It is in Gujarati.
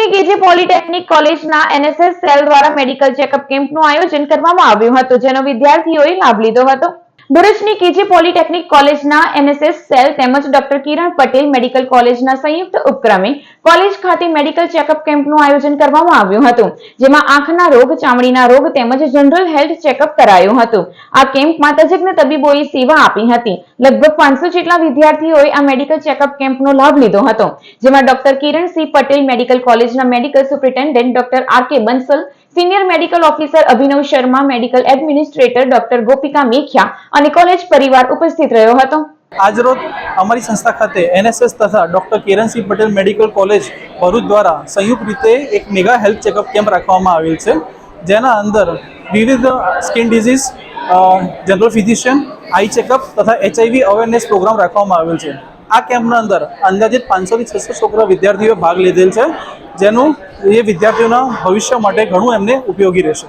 ભરૂચની કેજી પોલિટેકનિક કોલેજના એનએસએસ સેલ દ્વારા મેડિકલ ચેકઅપ કેમ્પનું આયોજન કરવામાં આવ્યું હતું, જેનો વિદ્યાર્થીઓએ લાભ લીધો હતો. ભરૂચની કેજી પોલિટેકનિક કોલેજના એનએસએસ સેલ તેમજ ડોક્ટર કિરણ પટેલ મેડિકલ કોલેજના સંયુક્ત ઉપક્રમે કોલેજ ખાતે મેડિકલ ચેકઅપ કેમ્પનું આયોજન કરવામાં આવ્યું હતું, જેમાં આંખના રોગ, ચામડીના રોગ તેમજ જનરલ હેલ્થ ચેકઅપ કરાયું હતું. આ કેમ્પમાં તજજ્ઞ તબીબોએ સેવા આપી હતી. લગભગ પાંચસો જેટલા વિદ્યાર્થીઓએ આ મેડિકલ ચેકઅપ કેમ્પનો લાભ લીધો હતો, જેમાં ડોક્ટર કિરણ કિરણસિંહ પટેલ મેડિકલ કોલેજના medical superintendent doctor R K Bansal senior medical officer Abhinav Sharma, medical administrator doctor Gopika Mekhia અને કોલેજ પરિવાર ઉપસ્થિત રહ્યો હતો. આજરોજ અમારી સંસ્થા ખાતે એનએસએસ તથા doctor Kiransinh Patel medical college Bharuch દ્વારા સંયુક્ત રીતે એક મેગા હેલ્થ ચેકઅપ કેમ્પ રાખવામાં આવેલ છે, જેના અંદર વિવિધ skin disease general physician, eye checkup તથા એચઆઈવી અવેરનેસ પ્રોગ્રામ રાખવામાં આવેલ છે. આ કેમ્પના અંદર અંદાજિત પાંચસોથી છસો છોકરા વિદ્યાર્થીઓએ ભાગ લીધેલ છે, જેનું એ વિદ્યાર્થીઓના ભવિષ્ય માટે ઘણું એમને ઉપયોગી રહેશે.